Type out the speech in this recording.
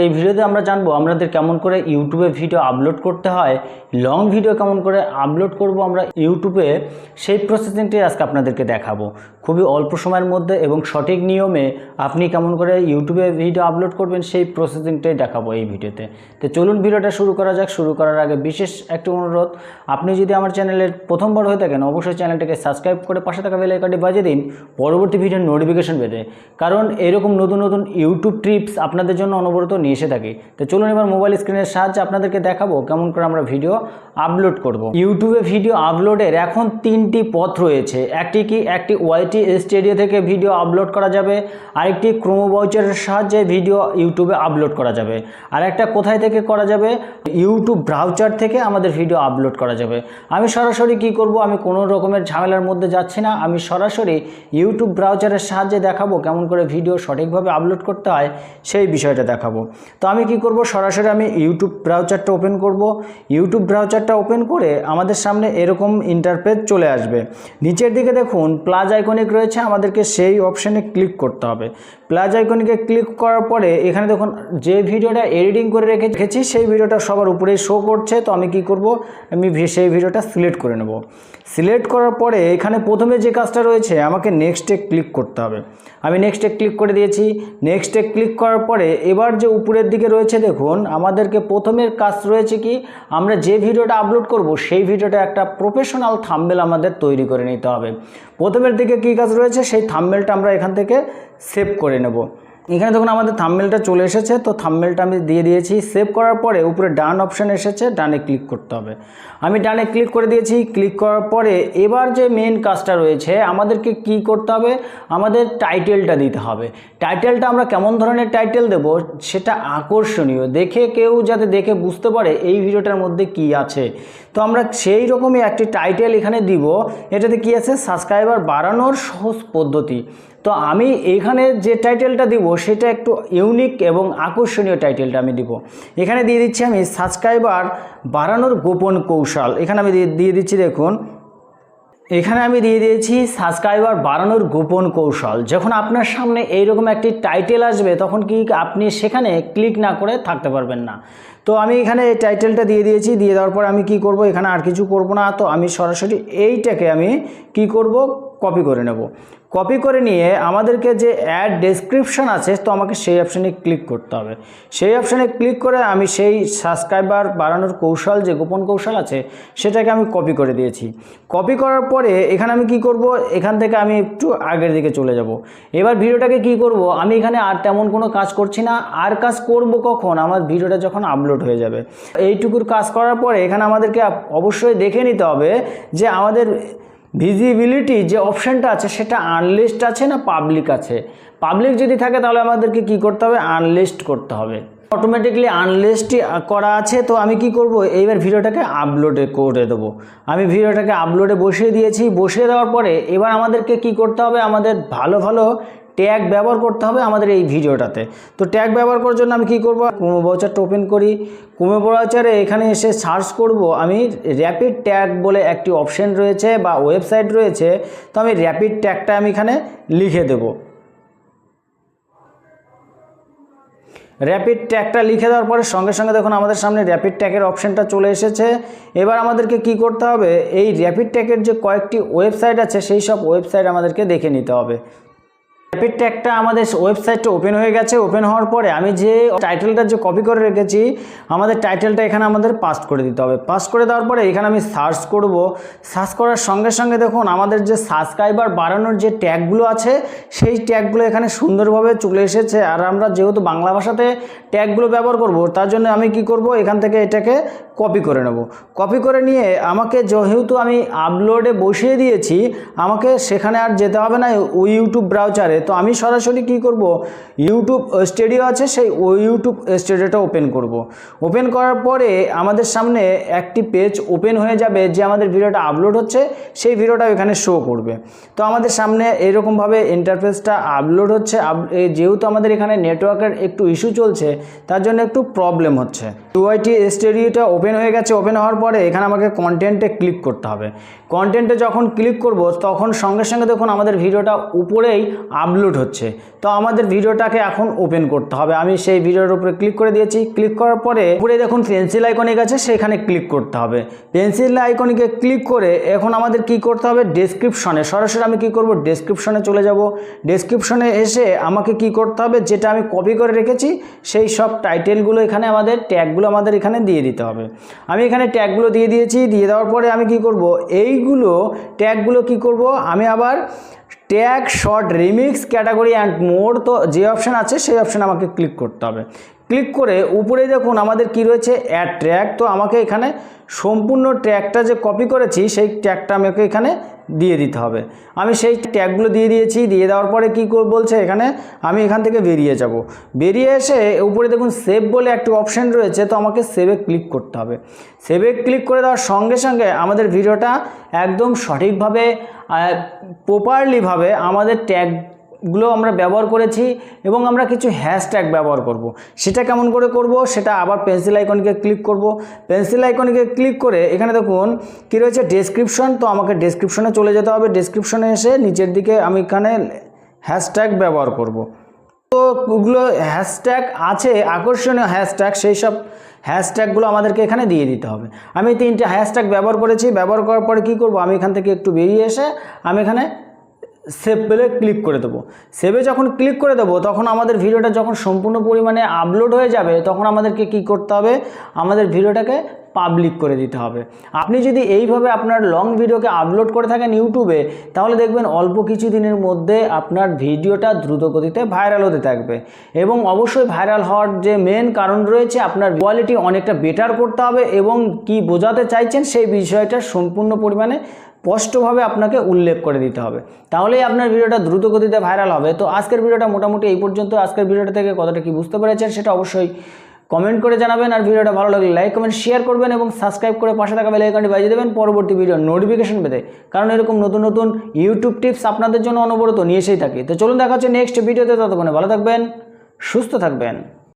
এই ভিডিওতে আমরা জানব আমাদের কেমন করে ইউটিউবে ভিডিও আপলোড করতে হয় লং ভিডিও কেমন করে আপলোড করব আমরা ইউটিউবে, সেই প্রসেসিংটাই আজকে আপনাদেরকে দেখাবো। খুবই অল্প সময়ের মধ্যে এবং সঠিক নিয়মে আপনি কেমন করে ইউটিউবে ভিডিও আপলোড করবেন, সেই প্রসেসিংটাই দেখাবো এই ভিডিওতে। তো চলুন ভিডিওটা শুরু করা যাক। শুরু করার আগে বিশেষ একটি অনুরোধ, আপনি যদি আমার চ্যানেলের প্রথমবার হয়ে থাকেন, অবশ্যই চ্যানেলটাকে সাবস্ক্রাইব করে পাশে থাকা বেল আইকনটি বাজিয়ে দিন, পরবর্তী ভিডিওর নোটিফিকেশন পেতে কারণ এরকম নতুন নতুন ইউটিউব ট্রিপস আপনাদের জন্য অনবরত নিয়ে এসে থাকি। তো চলুন এবার মোবাইল স্ক্রিনের সাহায্যে আপনাদেরকে দেখাবো কেমন করে আমরা ভিডিও আপলোড করব। ইউটিউবে ভিডিও আপলোডের এখন তিনটি পথ রয়েছে। একটি কি, একটি ওয়াইটি স্টুডিও থেকে ভিডিও আপলোড করা যাবে, আরেকটি ক্রোমো ভাউচারের সাহায্যে ভিডিও ইউটিউবে আপলোড করা যাবে, আর একটা কোথায় থেকে করা যাবে ইউটিউব ব্রাউচার থেকে আমাদের ভিডিও আপলোড করা যাবে। আমি সরাসরি কি করব, আমি কোনো রকমের ঝামেলার মধ্যে যাচ্ছি না, আমি সরাসরি ইউটিউব ব্রাউচারের সাহায্যে দেখাবো কেমন করে ভিডিও সঠিকভাবে আপলোড করতে হয়, সেই বিষয়টা দেখাবো। তো আমি কি করব? সরাসরি আমি ইউটিউব ব্রাউচারটা ওপেন করব। ইউটিউব ব্রাউচারটা ওপেন করে আমাদের সামনে এরকম ইন্টারপেজ চলে আসবে। নিচের দিকে দেখুন প্লাস আইকনিক রয়েছে, আমাদেরকে সেই অপশানে ক্লিক করতে হবে। প্লাস আইকনিকে ক্লিক করার পরে এখানে দেখুন, যে ভিডিওটা এডিটিং করে রেখে রেখেছি, সেই ভিডিওটা সবার উপরেই শো করছে। তো আমি কি করব? আমি সেই ভিডিওটা সিলেক্ট করে নেব। সিলেক্ট করার পরে এখানে প্রথমে যে কাজটা রয়েছে, আমাকে নেক্সটে ক্লিক করতে হবে। আমি নেক্সটে ক্লিক করে দিয়েছি। নেক্সটে ক্লিক করার পরে এবার যে উপরের দিকে রয়েছে, দেখুন, আমাদেরকে প্রথমের কাজ রয়েছে কি, আমরা যে ভিডিওটা আপলোড করব, সেই ভিডিওটা একটা প্রফেশনাল থাম্বেল আমাদের তৈরি করে নিতে হবে। প্রথমের দিকে কী কাজ রয়েছে, সেই থাম্বেলটা আমরা এখান থেকে সেভ করে নেব। এখানে দেখুন আমাদের থাম্বেলটা চলে এসেছে, তো থাম্বেলটা আমি দিয়ে দিয়েছি। সেভ করার পরে উপরে ডান অপশান এসেছে ডানে ক্লিক করতে হবে। আমি ডানে ক্লিক করে দিয়েছি ক্লিক করার পরে এবার যে মেন কাজটা রয়েছে, আমাদেরকে কি করতে হবে? আমাদের টাইটেলটা দিতে হবে। টাইটেলটা আমরা কেমন ধরনের টাইটেল দেব, সেটা আকর্ষণীয়। দেখে কেউ যাতে দেখে বুঝতে পারে এই ভিডিওটার মধ্যে কি আছে। তো আমরা সেই রকমই একটি টাইটেল এখানে দিব, এটাতে কি আছে? সাবস্ক্রাইবার বাড়ানোর সহজ পদ্ধতি। তো আমি এখানে যে টাইটেলটা দিব, সেটা একটু ইউনিক এবং আকর্ষণীয় টাইটেলটা আমি দিব। এখানে দিয়ে দিচ্ছি আমি সাবস্ক্রাইবার বাড়ানোর গোপন কৌশল। এখানে আমি দিয়ে- দিচ্ছি দেখুন, এখানে আমি দিয়ে দিয়েছি সাবস্ক্রাইবার বাড়ানোর গোপন কৌশল। যখন আপনার সামনে এইরকম একটি টাইটেল আসবে, তখন কি আপনি সেখানে ক্লিক না করে থাকতে পারবেন না। তো আমি এখানে এই টাইটেলটা দিয়ে দিয়েছি, দিয়ে দেওয়ার পর আমি কি করব, এখানে আর কিছু করব না। তো আমি সরাসরি এইটাকে আমি কি করব কপি করে নেব। কপি করে নিয়ে আমাদেরকে যে অ্যাড ডেসক্রিপশন আছে, তো আমাকে সেই অপশানে ক্লিক করতে হবে। সেই অপশানে ক্লিক করে আমি সেই সাবস্ক্রাইবার বাড়ানোর কৌশল, যে গোপন কৌশল আছে, সেটাকে আমি কপি করে দিয়েছি। কপি করার পরে এখানে আমি কি করব, এখান থেকে আমি একটু আগের দিকে চলে যাব। এবার ভিডিওটাকে কি করব, আমি এখানে আর তেমন কোনো কাজ করছি না। আর কাজ করব কখন? আমার ভিডিওটা যখন আপলোড হয়ে যাবে। এইটুকুর কাজ করার পরে এখানে আমাদেরকে অবশ্যই দেখে নিতে হবে যে আমাদের ভিজিবিলিটি যে অপশানটা আছে সেটা আনলিস্ট আছে না পাবলিক আছে? পাবলিক যদি থাকে তাহলে আমাদেরকে কি করতে হবে? আনলিস্ট করতে হবে। অটোমেটিকলি আনলিস্টই করা আছে, তো আমি কি করব? এইবার ভিডিওটাকে আপলোডে করে দেবো। আমি ভিডিওটাকে আপলোডে বসিয়ে দিয়েছি। বসিয়ে দেওয়ার পরে এবার আমাদেরকে কি করতে হবে? আমাদের ভালো ভালো ট্যাগ ব্যবহার করতে হবে আমাদের এই ভিডিওটাতে। তো ট্যাগ ব্যবহার করার জন্য আমি কি করব? কুমো ব্রাউচারটা ওপেন করি। কুমো ব্রাউচারে এখানে এসে সার্চ করব। আমি র্যাপিড ট্যাগ বলে একটি অপশন রয়েছে বা ওয়েবসাইট রয়েছে। তো আমি র্যাপিড ট্যাগটা আমি এখানে লিখে দেবো। র্যাপিড ট্যাগটা লিখে দেওয়ার পরে সঙ্গে সঙ্গে দেখুন আমাদের সামনে র্যাপিড ট্যাগের অপশানটা চলে এসেছে। এবার আমাদেরকে কি করতে হবে? এই র্যাপিড ট্যাগের যে কয়েকটি ওয়েবসাইট আছে, সেই সব ওয়েবসাইট আমাদেরকে দেখে নিতে হবে। র্যাপিড ট্যাগটা আমাদের ওয়েবসাইটটা ওপেন হয়ে গেছে। ওপেন হওয়ার পরে আমি যে টাইটেলটা যে কপি করে রেখেছি, আমাদের টাইটেলটা এখানে আমাদের পাস্ট করে দিতে হবে। পাস্ট করে দেওয়ার পরে এখানে আমি সার্চ করব। সার্চ করার সঙ্গে সঙ্গে দেখুন, আমাদের যে সাবস্ক্রাইবার বাড়ানোর যে ট্যাগগুলো আছে, সেই ট্যাগগুলো এখানে সুন্দরভাবে চলে এসেছে। আর আমরা যেহেতু বাংলা ভাষাতে ট্যাগগুলো ব্যবহার করব, তার জন্য আমি কি করব, এখান থেকে এটাকে কপি করে নেব। কপি করে নিয়ে আমাকে যেহেতু আমি আপলোডে বসিয়ে দিয়েছি, আমাকে সেখানে আর যেতে হবে না ইউটিউব ব্রাউচারে তো আমি সরাসরি কি করব? ইউটিউব স্টুডিও আছে, সেই ইউটিউব স্টুডিওটা ওপেন করব। ওপেন করার পরে আমাদের সামনে একটি পেজ ওপেন হয়ে যাবে যে আমাদের ভিডিওটা আপলোড হচ্ছে, সেই ভিডিওটা এখানে শো করবে। তো আমাদের সামনে এরকমভাবে ইন্টারফেসটা আপলোড হচ্ছে যেহেতু আমাদের এখানে নেটওয়ার্কের একটু ইস্যু চলছে, তার জন্য একটু প্রবলেম হচ্ছে। ইউআইটি স্টুডিওটা ওপেন হয়ে গেছে ওপেন হওয়ার পরে এখানে আমাকে কন্টেন্টে ক্লিক করতে হবে। কন্টেন্টে যখন ক্লিক করব, তখন সঙ্গে সঙ্গে দেখুন আমাদের ভিডিওটা উপরেই আপ আপলোড হচ্ছে। তো আমাদের ভিডিওটাকে এখন ওপেন করতে হবে। আমি সেই ভিডিওর উপরে ক্লিক করে দিয়েছি। ক্লিক করার পরে উপরে দেখুন পেন্সিল আইকনে গেছে, সেখানে ক্লিক করতে হবে। পেন্সিল আইকনিকে ক্লিক করে এখন আমাদের কি করতে হবে? ডেসক্রিপশনে সরাসরি আমি কি করব? ডেসক্রিপশনে চলে যাব। ডেসক্রিপশনে এসে আমাকে কি করতে হবে? যেটা আমি কপি করে রেখেছি, সেই সব টাইটেলগুলো এখানে আমাদের ট্যাগগুলো আমাদের এখানে দিয়ে দিতে হবে। আমি এখানে ট্যাগগুলো দিয়ে দিয়েছি। দিয়ে দেওয়ার পরে আমি কি করব? এইগুলো ট্যাগগুলো কি করব? আমি আবার tag short, remix, category and mode তো যে অপশান আছে সেই অপশান আমাকে ক্লিক করতে হবে। ক্লিক করে উপরে দেখুন আমাদের কি রয়েছে, অ্যাড ট্র্যাক। তো আমাকে এখানে সম্পূর্ণ ট্র্যাকটা যে কপি করেছি, সেই ট্র্যাকটা আমাকে এখানে দিয়ে দিতে হবে। আমি সেই ট্যাগগুলো দিয়ে দিয়েছি, দিয়ে দেওয়ার পরে কী বলছে এখানে, আমি এখান থেকে বেরিয়ে যাব। বেরিয়ে এসে উপরে দেখুন সেভ বলে একটি অপশান রয়েছে, তো আমাকে সেভে ক্লিক করতে হবে। সেভে ক্লিক করে দেওয়ার সঙ্গে সঙ্গে আমাদের ভিডিওটা একদম সঠিকভাবে প্রপারলিভাবে আমাদের ট্যাগ গুলো আমরা ব্যবহার করেছি এবং আমরা কিছু হ্যাশট্যাগ ব্যবহার করব। সেটা কেমন করে করব? সেটা আবার পেন্সিল আইকনকে ক্লিক করব। পেন্সিল আইকনকে ক্লিক করে এখানে দেখুন কী রয়েছে ডেসক্রিপশন তো আমাকে ডেসক্রিপশনে চলে যেতে হবে। ডেসক্রিপশনে এসে নিচের দিকে আমি এখানে হ্যাশট্যাগ ব্যবহার করব। তো ওগুলো হ্যাশট্যাগ আছে, আকর্ষণীয় হ্যাশট্যাগ সেই সব হ্যাশট্যাগুলো আমাদেরকে এখানে দিয়ে দিতে হবে। আমি তিনটে হ্যাশট্যাগ ব্যবহার করেছি। ব্যবহার করার পরে কী করব? আমি এখান থেকে একটু বেরিয়ে এসে আমি এখানে সেভ পেলে ক্লিক করে দেবো। সেভে যখন ক্লিক করে দেবো, তখন আমাদের ভিডিওটা যখন সম্পূর্ণ পরিমাণে আপলোড হয়ে যাবে, তখন আমাদেরকে কি করতে হবে? আমাদের ভিডিওটাকে পাবলিক করে দিতে হবে। আপনি যদি এইভাবে আপনার লং ভিডিওকে আপলোড করে থাকেন ইউটিউবে, তাহলে দেখবেন অল্প কিছু দিনের মধ্যে আপনার ভিডিওটা দ্রুত গতিতে ভাইরাল হতে থাকবে। এবং অবশ্যই ভাইরাল হওয়ার যে মেন কারণ রয়েছে, আপনার কোয়ালিটি অনেকটা বেটার করতে হবে এবং কি বোঝাতে চাইছেন সেই বিষয়টা সম্পূর্ণ পরিমাণে স্পষ্টভাবে আপনাকে উল্লেখ করে দিতে হবে। তাহলেই আপনার ভিডিওটা দ্রুত গতিতে ভাইরাল হবে। তো আজকের ভিডিওটা মোটামুটি এই পর্যন্ত। আজকের ভিডিওটা থেকে কতটা কি বুঝতে পেরেছেন সেটা অবশ্যই কমেন্ট করে জানাবেন। আর ভিডিওটা ভালো লাগলে লাইক কমেন্ট শেয়ার করবেন এবং সাবস্ক্রাইব করে পাশে থাকা বেল আইকনটি বাজিয়ে দেবেন। পরবর্তী ভিডিও নোটিফিকেশন পেতে। কারণ এরকম নতুন নতুন ইউটিউব টিপস আপনাদের জন্য অনবরত নিয়ে এসেই থাকি। তো চলুন দেখা হচ্ছে নেক্সট ভিডিওতে ততক্ষণে ভালো থাকবেন, সুস্থ থাকবেন।